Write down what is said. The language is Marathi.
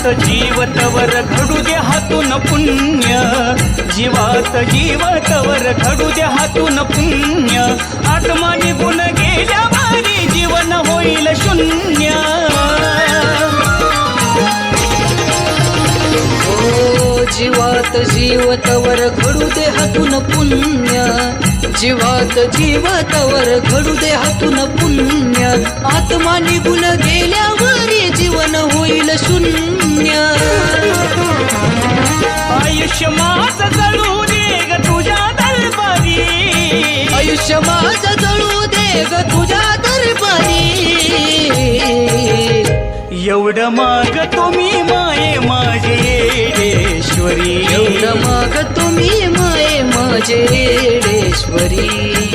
जीवात जीवतवर घडू दे हातून पुण्य. जीवात जीवतवर घडू दे हातून पुण्य. आत्मा निघून गेल्या भारी जीवन होईल शून्य. ओ जीवात जीवतवर घडू दे हातून पुण्य. जीवात जीवतवर घडू दे हातून पुण्य. आत्मा निघून गेल्यावर जीवन होईल शून्य. आयुष्य माझ जळू दे ग तुझ्या दरबारी आयुष्य माझं जळू दे ग तुझ्या दरबारी एवढं माग तुम्ही माये माझे येडेश्वरी. एवढं माग तुम्ही माये माझे येडेश्वरी.